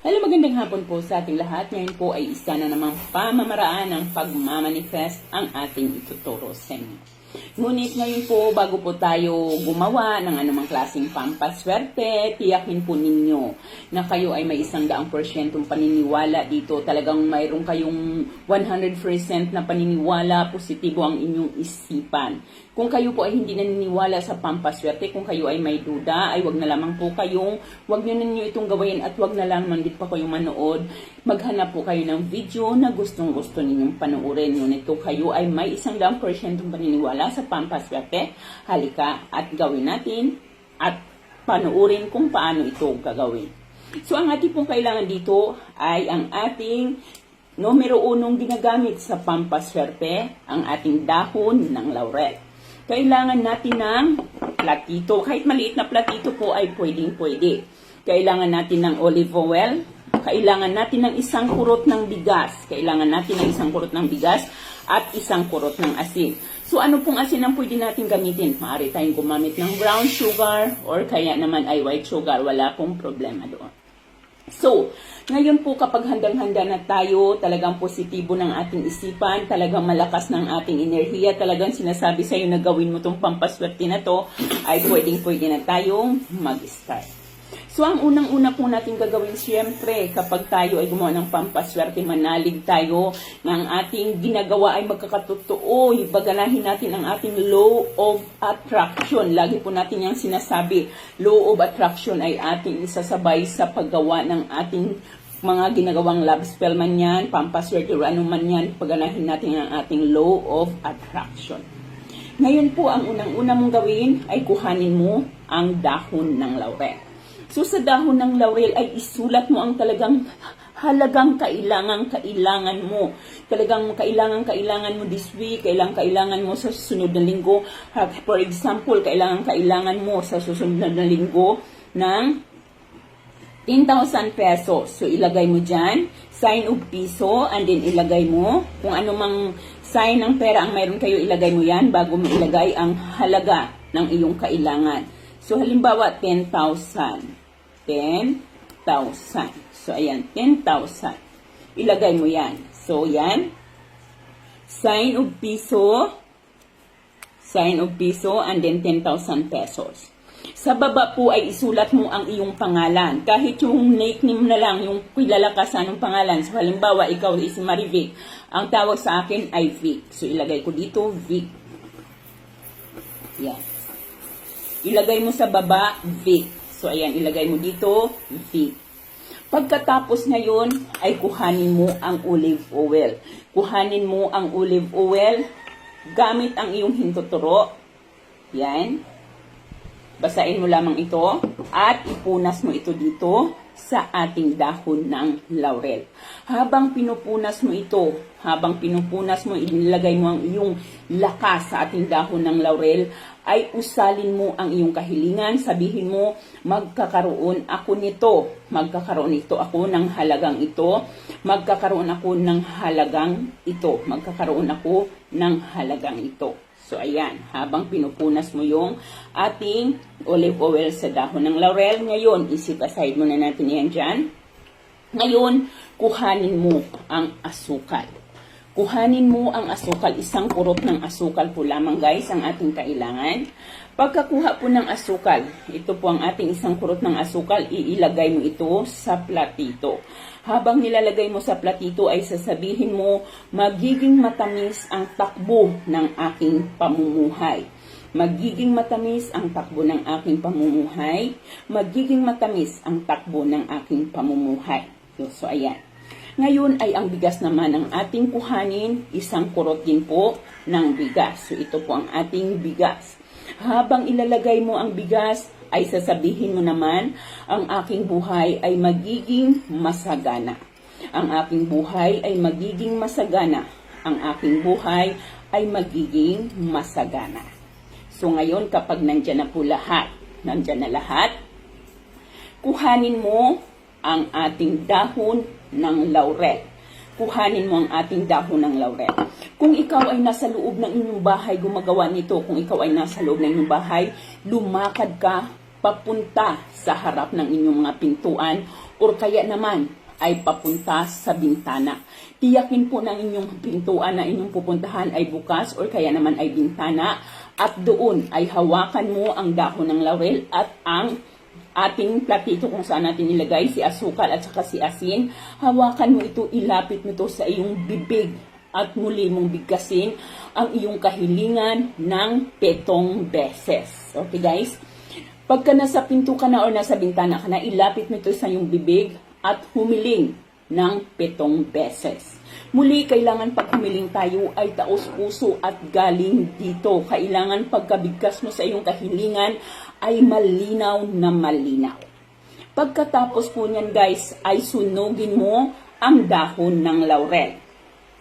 Hello, magandang hapon po sa ating lahat. Ngayon po ay isa na namang pamamaraan ng pagmamanifest ang ating ituturo sa inyo. Ngunit ngayon po, bago po tayo gumawa ng anumang klaseng pampaswerte, tiyakin po ninyo na kayo ay may isang daang porsyentong paniniwala dito. Talagang mayroon kayong 100% na paniniwala, positibo ang inyong isipan. Kung kayo po ay hindi naniniwala sa pampaswerte, kung kayo ay may duda, ay wag na lamang po kayong, wag nyo ninyo itong gawin at wag na lamang din pa kayong manood. Maghanap po kayo ng video na gustong gusto ninyong panoorin. Ngunit kung kayo ay may isang daang porsyentong paniniwala sa pampaswerte, halika at gawin natin at panoorin kung paano ito gagawin. So ang ating pong kailangan dito ay ang ating numero unong ginagamit sa pampaswerte, ang ating dahon ng laurel. Kailangan natin ng platito. Kahit maliit na platito po ay pwedeng pwede. Kailangan natin ng olive oil. Kailangan natin ng isang kurot ng bigas. Kailangan natin ng isang kurot ng bigas at isang kurot ng asin. So ano pong asin ang pwede natin gamitin? Maaari tayong gumamit ng brown sugar or kaya naman ay white sugar. Wala pong problema doon. So, ngayon po kapag handang-handa na tayo, talagang positibo ng ating isipan, talagang malakas ng ating enerhiya, talagang sinasabi sa'yo na gawin mo tong pampaswerte na to, ay pwedeng-pwede na tayong mag-start. So, ang unang-una po natin gagawin siyempre kapag tayo ay gumawa ng pampaswerte, manalig tayo ng ating ginagawa ay magkakatotoo, ibaganahin natin ang ating law of attraction. Lagi po natin yung sinasabi, law of attraction ay ating isasabay sa paggawa ng ating mga ginagawang love spell man yan, pampaswerte o ano man yan, paganahin natin ang ating law of attraction. Ngayon po, ang unang-una mong gawin ay kuhanin mo ang dahon ng laurel. So sa dahon ng laurel ay isulat mo ang talagang halagang kailangan kailangan mo. Talagang kailangan kailangan mo this week, kailangan kailangan mo sa susunod na linggo. For example, kailangan kailangan mo sa susunod na linggo ng 10,000 pesos. So ilagay mo dyan, sign of piso, and then ilagay mo kung ano mang sign ng pera ang mayroon kayo, ilagay mo yan bago mo ilagay ang halaga ng iyong kailangan. So halimbawa, 10,000. 10,000. So, ayan, 10,000. Ilagay mo yan. So, yan. Sign of piso. Sign of piso and then 10,000 pesos. Sa baba po ay isulat mo ang iyong pangalan. Kahit yung nickname na lang, yung kilala ka sa anong pangalan. So, halimbawa, ikaw is Marivic. Ang tawag sa akin ay Vic. So, ilagay ko dito, Vic. Yan. Ilagay mo sa baba, Vic. So, ayan, ilagay mo dito, V. Pagkatapos ngayon, ay kuhanin mo ang olive oil. Kuhanin mo ang olive oil gamit ang iyong hintuturo. Yan. Basain mo lamang ito at ipunas mo ito dito sa ating dahon ng laurel. Habang pinupunas mo ito, habang pinupunas mo, inilagay mo ang iyong lakas sa ating dahon ng laurel, ay usalin mo ang iyong kahilingan, sabihin mo, magkakaroon ako nito, magkakaroon ito ako ng halagang ito, magkakaroon ako ng halagang ito, magkakaroon ako ng halagang ito. So, ayan, habang pinupunas mo yung ating olive oil sa dahon ng laurel, ngayon, isip aside muna natin yan dyan. Ngayon, kuhanin mo ang asukal. Kuhanin mo ang asukal, isang kurot ng asukal po lamang guys, ang ating kailangan. Pagkakuha po ng asukal, ito po ang ating isang kurot ng asukal, iilagay mo ito sa platito. Habang nilalagay mo sa platito ay sasabihin mo, magiging matamis ang takbo ng aking pamumuhay. Magiging matamis ang takbo ng aking pamumuhay. Magiging matamis ang takbo ng aking pamumuhay. So, so ayan. Ngayon ay ang bigas naman ang ating kuhanin, isang kurot din po ng bigas. So ito po ang ating bigas. Habang ilalagay mo ang bigas, ay sasabihin mo naman, ang aking buhay ay magiging masagana. Ang aking buhay ay magiging masagana. Ang aking buhay ay magiging masagana. So ngayon kapag nandyan na po lahat, nandyan na lahat, kuhanin mo ang ating dahon ng laurel. Kuhanin mo ang ating dahon ng laurel. Kung ikaw ay nasa loob ng inyong bahay, gumagawa nito. Kung ikaw ay nasa loob ng inyong bahay, lumakad ka papunta sa harap ng inyong mga pintuan or kaya naman ay papunta sa bintana. Tiyakin po ng inyong pintuan na inyong pupuntahan ay bukas or kaya naman ay bintana at doon ay hawakan mo ang dahon ng laurel at ang ating platito kung saan natin nilagay si asukal at saka si asin. Hawakan mo ito, ilapit mo ito sa iyong bibig at muli mong bigkasin ang iyong kahilingan ng petong beses. Okay guys? Pagka nasa pinto ka na o nasa bintana ka na, ilapit mo ito sa iyong bibig at humiling ng pitong beses. Muli, kailangan pag humiling tayo ay taos puso at galing dito. Kailangan pagkabigkas mo sa iyong kahilingan ay malinaw na malinaw. Pagkatapos po niyan guys, ay sunugin mo ang dahon ng laurel.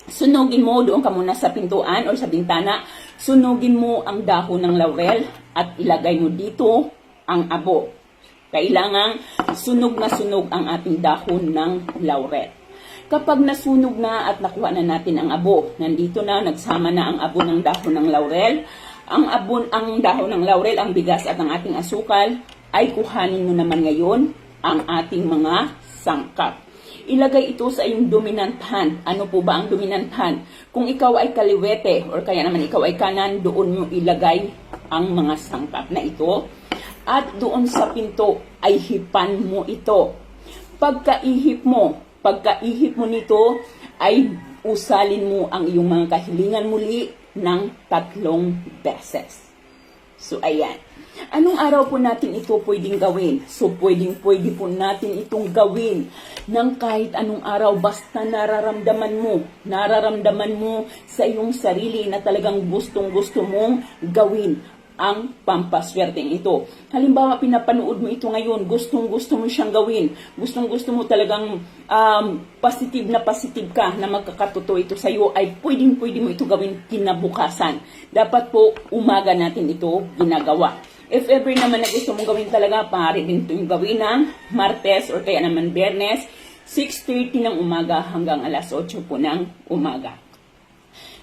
Sunugin mo, doon ka muna sa pintuan o sa bintana, sunugin mo ang dahon ng laurel at ilagay mo dito ang abo. Kailangang sunog na sunog ang ating dahon ng laurel. Kapag nasunog na at nakuha na natin ang abo, nandito na, nagsama na ang abo ng dahon ng laurel, ang abon, ang dahon ng laurel, ang bigas at ang ating asukal, ay kuhanin mo naman ngayon ang ating mga sangkap. Ilagay ito sa iyong dominant hand. Ano po ba ang dominant hand? Kung ikaw ay kaliwete or kaya naman ikaw ay kanan, doon mo ilagay ang mga sangkap na ito. At doon sa pinto ay hipan mo ito. Pagkaihip mo, pagkaihip mo nito ay usalin mo ang iyong mga kahilingan muli ng tatlong beses. So, ayan. Anong araw po natin ito pwedeng gawin? So, pwedeng pwede po natin itong gawin ng kahit anong araw basta nararamdaman mo. Nararamdaman mo sa iyong sarili na talagang gustong gusto mong gawin ang pampaswerteng ito. Halimbawa, pinapanood mo ito ngayon, gustong gusto mo siyang gawin, gustong gusto mo talagang um, positive na positive ka na magkakatuto ito sa iyo, ay pwedeng pwede mo ito gawin kinabukasan. Dapat po, umaga natin ito ginagawa. If ever naman na gusto mong gawin talaga, pare din ito yung gawin ng Martes or kaya naman Bernes, 6.30 ng umaga hanggang alas 8 po ng umaga.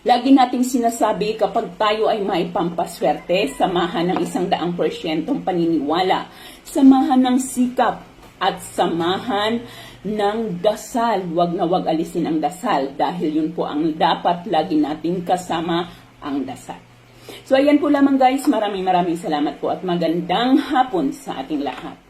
Lagi nating sinasabi kapag tayo ay may pampaswerte, samahan ng isang daang porsyentong paniniwala, samahan ng sikap at samahan ng dasal. Huwag na huwag alisin ang dasal dahil yun po ang dapat lagi nating kasama ang dasal. So ayan po lamang guys, maraming maraming salamat po at magandang hapon sa ating lahat.